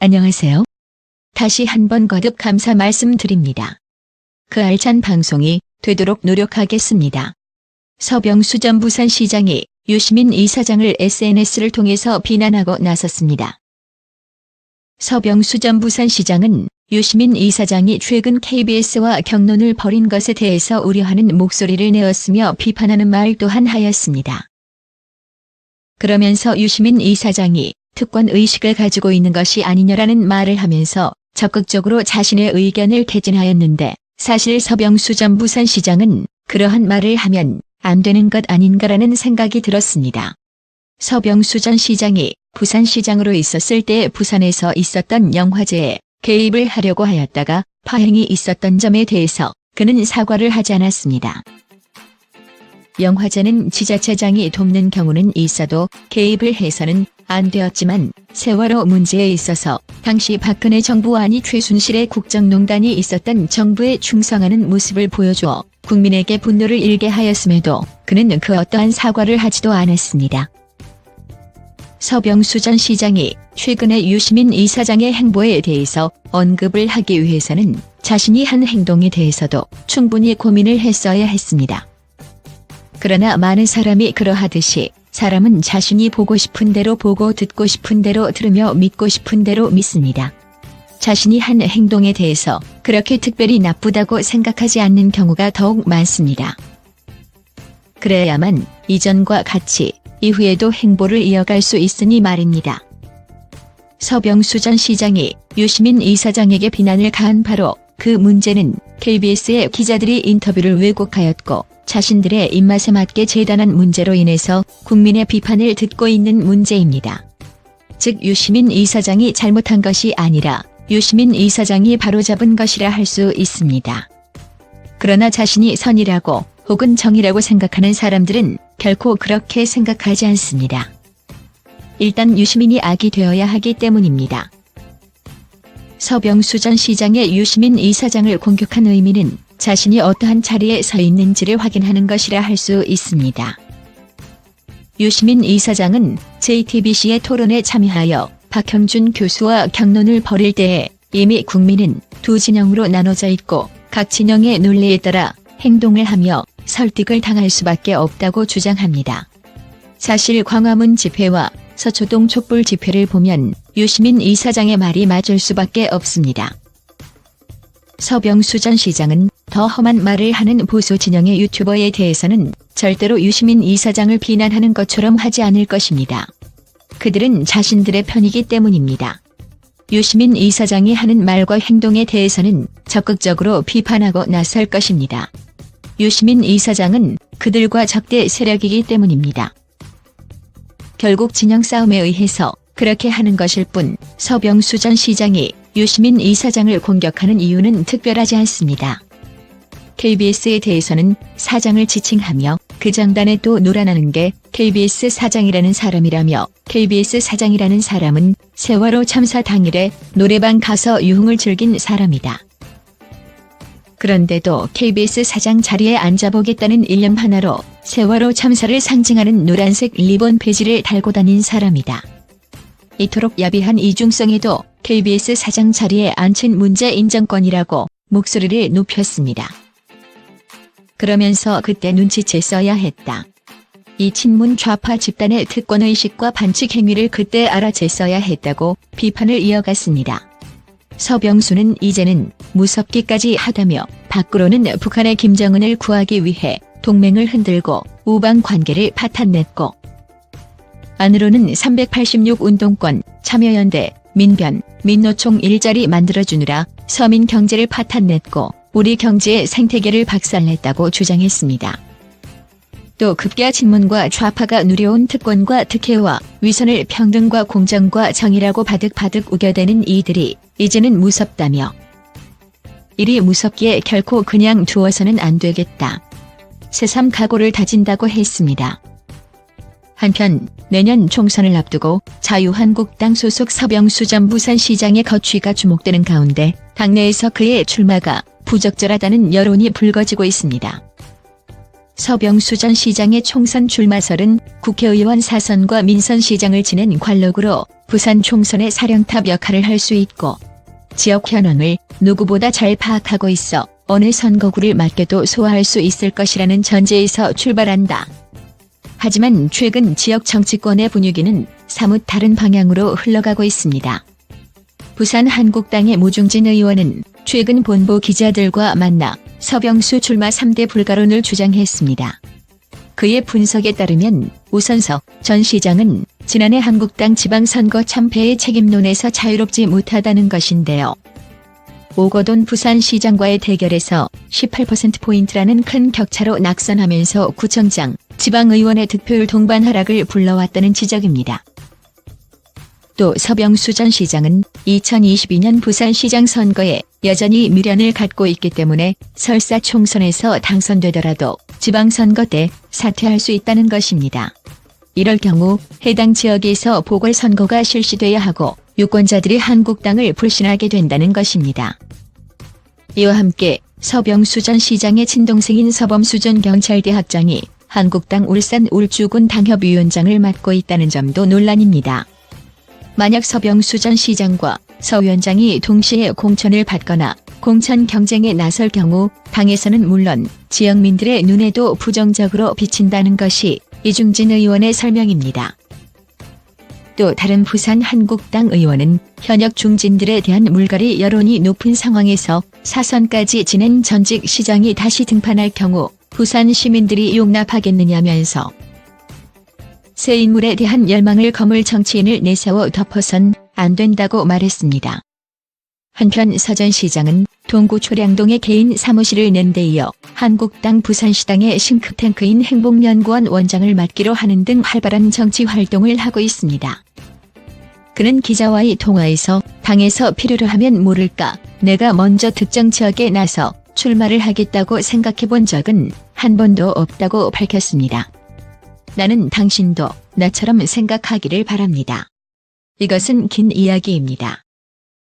안녕하세요. 다시 한번 거듭 감사 말씀드립니다. 그 알찬 방송이 되도록 노력하겠습니다. 서병수 전 부산시장이 유시민 이사장을 SNS를 통해서 비난하고 나섰습니다. 서병수 전 부산시장은 유시민 이사장이 최근 KBS와 경론을 벌인 것에 대해서 우려하는 목소리를 내었으며 비판하는 말 또한 하였습니다. 그러면서 유시민 이사장이 특권 의식을 가지고 있는 것이 아니냐라는 말을 하면서 적극적으로 자신의 의견을 개진하였는데 사실 서병수 전 부산시장은 그러한 말을 하면 안 되는 것 아닌가라는 생각이 들었습니다. 서병수 전 시장이 부산시장으로 있었을 때 부산에서 있었던 영화제에 개입을 하려고 하였다가 파행이 있었던 점에 대해서 그는 사과를 하지 않았습니다. 영화제는 지자체장이 돕는 경우는 있어도 개입을 해서는 안 되었지만 세월호 문제에 있어서 당시 박근혜 정부 안이 최순실의 국정농단이 있었던 정부에 충성하는 모습을 보여주어 국민에게 분노를 일게 하였음에도 그는 그 어떠한 사과를 하지도 않았습니다. 서병수 전 시장이 최근에 유시민 이사장의 행보에 대해서 언급을 하기 위해서는 자신이 한 행동에 대해서도 충분히 고민을 했어야 했습니다. 그러나 많은 사람이 그러하듯이 사람은 자신이 보고 싶은 대로 보고 듣고 싶은 대로 들으며 믿고 싶은 대로 믿습니다. 자신이 한 행동에 대해서 그렇게 특별히 나쁘다고 생각하지 않는 경우가 더욱 많습니다. 그래야만 이전과 같이 이후에도 행보를 이어갈 수 있으니 말입니다. 서병수 전 시장이 유시민 이사장에게 비난을 가한 바로 그 문제는 KBS의 기자들이 인터뷰를 왜곡하였고 자신들의 입맛에 맞게 재단한 문제로 인해서 국민의 비판을 듣고 있는 문제입니다. 즉 유시민 이사장이 잘못한 것이 아니라 유시민 이사장이 바로잡은 것이라 할 수 있습니다. 그러나 자신이 선이라고 혹은 정이라고 생각하는 사람들은 결코 그렇게 생각하지 않습니다. 일단 유시민이 악이 되어야 하기 때문입니다. 서병수 전 시장의 유시민 이사장을 공격한 의미는 자신이 어떠한 자리에 서 있는지를 확인하는 것이라 할 수 있습니다. 유시민 이사장은 JTBC의 토론에 참여하여 박형준 교수와 경론을 벌일 때에 이미 국민은 두 진영으로 나눠져 있고 각 진영의 논리에 따라 행동을 하며 설득을 당할 수밖에 없다고 주장합니다. 사실 광화문 집회와 서초동 촛불 집회를 보면 유시민 이사장의 말이 맞을 수밖에 없습니다. 서병수 전 시장은 더 험한 말을 하는 보수 진영의 유튜버에 대해서는 절대로 유시민 이사장을 비난하는 것처럼 하지 않을 것입니다. 그들은 자신들의 편이기 때문입니다. 유시민 이사장이 하는 말과 행동에 대해서는 적극적으로 비판하고 나설 것입니다. 유시민 이사장은 그들과 적대 세력이기 때문입니다. 결국 진영 싸움에 의해서 그렇게 하는 것일 뿐 서병수 전 시장이 유시민 이사장을 공격하는 이유는 특별하지 않습니다. KBS에 대해서는 사장을 지칭하며 그 장단에 또 놀아나는 게 KBS 사장이라는 사람이라며 KBS 사장이라는 사람은 세월호 참사 당일에 노래방 가서 유흥을 즐긴 사람이다. 그런데도 KBS 사장 자리에 앉아보겠다는 일념 하나로 세월호 참사를 상징하는 노란색 리본 배지를 달고 다닌 사람이다. 이토록 야비한 이중성에도 KBS 사장 자리에 앉힌 문제 인정권이라고 목소리를 높였습니다. 그러면서 그때 눈치챘어야 했다. 이 친문 좌파 집단의 특권의식과 반칙 행위를 그때 알아챘어야 했다고 비판을 이어갔습니다. 서병수는 이제는 무섭기까지 하다며 밖으로는 북한의 김정은을 구하기 위해 동맹을 흔들고 우방 관계를 파탄냈고 안으로는 386 운동권, 참여연대, 민변, 민노총 일자리 만들어주느라 서민 경제를 파탄냈고 우리 경제의 생태계를 박살냈다고 주장했습니다. 또 급기야 친문과 좌파가 누려온 특권과 특혜와 위선을 평등과 공정과 정의라고 바득바득 우겨대는 이들이 이제는 무섭다며 이리 무섭기에 결코 그냥 두어서는 안 되겠다. 새삼 각오를 다진다고 했습니다. 한편 내년 총선을 앞두고 자유한국당 소속 서병수 전 부산시장의 거취가 주목되는 가운데 당내에서 그의 출마가 부적절하다는 여론이 불거지고 있습니다. 서병수 전 시장의 총선 출마설은 국회의원 사선과 민선시장을 지낸 관록으로 부산 총선의 사령탑 역할을 할 수 있고 지역 현황을 누구보다 잘 파악하고 있어 어느 선거구를 맡겨도 소화할 수 있을 것이라는 전제에서 출발한다. 하지만 최근 지역 정치권의 분위기는 사뭇 다른 방향으로 흘러가고 있습니다. 부산 한국당의 모중진 의원은 최근 본부 기자들과 만나 서병수 출마 3대 불가론을 주장했습니다. 그의 분석에 따르면 우선석 전 시장은 지난해 한국당 지방선거 참패의 책임론에서 자유롭지 못하다는 것인데요. 오거돈 부산시장과의 대결에서 18%포인트라는 큰 격차로 낙선하면서 구청장, 지방의원의 득표율 동반 하락을 불러왔다는 지적입니다. 또 서병수 전 시장은 2022년 부산시장 선거에 여전히 미련을 갖고 있기 때문에 설사 총선에서 당선되더라도 지방선거 때 사퇴할 수 있다는 것입니다. 이럴 경우 해당 지역에서 보궐선거가 실시돼야 하고 유권자들이 한국당을 불신하게 된다는 것입니다. 이와 함께 서병수 전 시장의 친동생인 서범수 전 경찰대학장이 한국당 울산 울주군 당협위원장을 맡고 있다는 점도 논란입니다. 만약 서병수 전 시장과 서 위원장이 동시에 공천을 받거나 공천 경쟁에 나설 경우 당에서는 물론 지역민들의 눈에도 부정적으로 비친다는 것이 이중진 의원의 설명입니다. 또 다른 부산 한국당 의원은 현역 중진들에 대한 물갈이 여론이 높은 상황에서 사선까지 지낸 전직 시장이 다시 등판할 경우 부산 시민들이 용납하겠느냐면서 새 인물에 대한 열망을 거물 정치인을 내세워 덮어선 안 된다고 말했습니다. 한편 서전 시장은 동구 초량동에 개인 사무실을 낸 데 이어 한국당 부산시당의 싱크탱크인 행복연구원 원장을 맡기로 하는 등 활발한 정치 활동을 하고 있습니다. 그는 기자와의 통화에서 당에서 필요로 하면 모를까 내가 먼저 특정 지역에 나서 출마를 하겠다고 생각해 본 적은 한 번도 없다고 밝혔습니다. 나는 당신도 나처럼 생각하기를 바랍니다. 이것은 긴 이야기입니다.